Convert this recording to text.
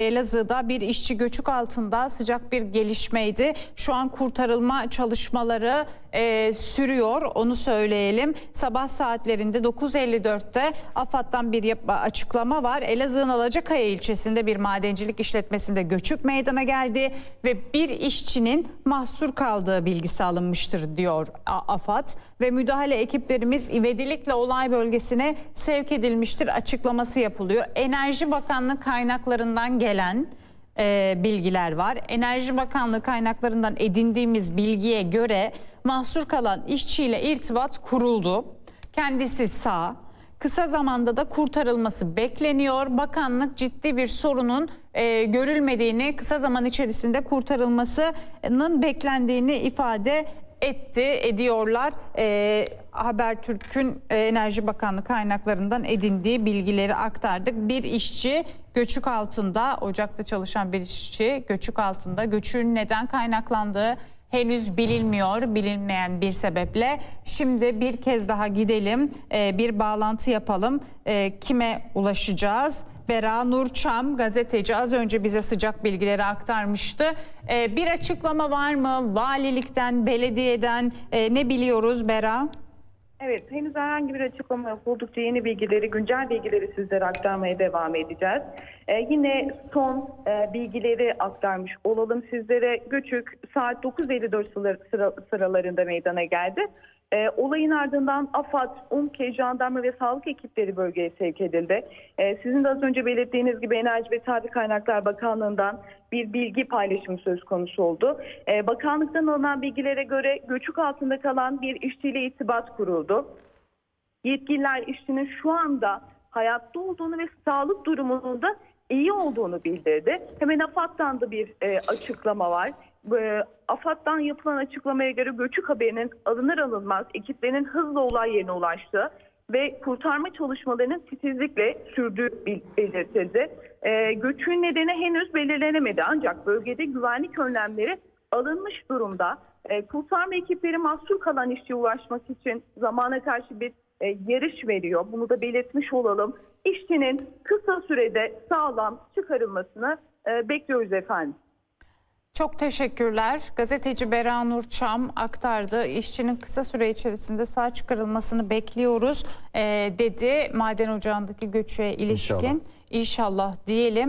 Elazığ'da bir işçi göçük altında sıcak bir gelişmeydi. Şu an kurtarılma çalışmaları e, sürüyor onu söyleyelim. Sabah saatlerinde 9.54'te AFAD'dan bir açıklama var. Elazığ'ın Alacakaya ilçesinde bir madencilik işletmesinde göçük meydana geldi ve bir işçinin mahsur kaldığı bilgisi alınmıştır diyor AFAD ve müdahale ekiplerimiz ivedilikle olay bölgesine sevk edilmiştir açıklaması yapılıyor. Enerji Bakanlığı kaynaklarından gelen e, bilgiler var. Enerji Bakanlığı kaynaklarından edindiğimiz bilgiye göre mahsur kalan işçiyle irtibat kuruldu. Kendisi sağ. Kısa zamanda da kurtarılması bekleniyor. Bakanlık ciddi bir sorunun e, görülmediğini, kısa zaman içerisinde kurtarılmasının beklendiğini ifade etti, ediyorlar. E, Habertürk'ün Enerji Bakanlığı kaynaklarından edindiği bilgileri aktardık. Bir işçi göçük altında, ocakta çalışan bir işçi göçük altında. Göçüğün neden kaynaklandığı henüz bilinmiyor, bilinmeyen bir sebeple. Şimdi bir kez daha gidelim, e, bir bağlantı yapalım. E, kime ulaşacağız? Bera Nurçam gazeteci az önce bize sıcak bilgileri aktarmıştı. E, bir açıklama var mı? Valilikten, belediyeden e, ne biliyoruz Bera? Evet, henüz herhangi bir açıklama yok. Oldukça yeni bilgileri, güncel bilgileri sizlere aktarmaya devam edeceğiz. Ee, yine son e, bilgileri aktarmış olalım sizlere. Göçük saat 9.54 sıra- sıra- sıralarında meydana geldi. Ee, olayın ardından AFAD, UMKE, jandarma ve sağlık ekipleri bölgeye sevk edildi. Ee, sizin de az önce belirttiğiniz gibi Enerji ve Tabi Kaynaklar Bakanlığı'ndan bir bilgi paylaşımı söz konusu oldu. Ee, bakanlıktan alınan bilgilere göre göçük altında kalan bir işçiyle irtibat kuruldu. Yetkililer işçinin şu anda hayatta olduğunu ve sağlık durumunun da iyi olduğunu bildirdi. Hemen AFAD'dan da bir e, açıklama var. E, AFAD'dan yapılan açıklamaya göre göçük haberinin alınır alınmaz ekiplerin hızla olay yerine ulaştığı ve kurtarma çalışmalarının titizlikle sürdüğü belirtildi. E, göçün nedeni henüz belirlenemedi ancak bölgede güvenlik önlemleri alınmış durumda. E, kurtarma ekipleri mahsur kalan işçiye ulaşmak için zamana karşı bir e, yarış veriyor. Bunu da belirtmiş olalım. İşçinin kısa sürede sağlam çıkarılmasını e, bekliyoruz efendim. Çok teşekkürler. Gazeteci Bera Nurçam aktardı. İşçinin kısa süre içerisinde sağ çıkarılmasını bekliyoruz e, dedi. Maden ocağındaki göçüğe ilişkin. İnşallah. İnşallah diyelim.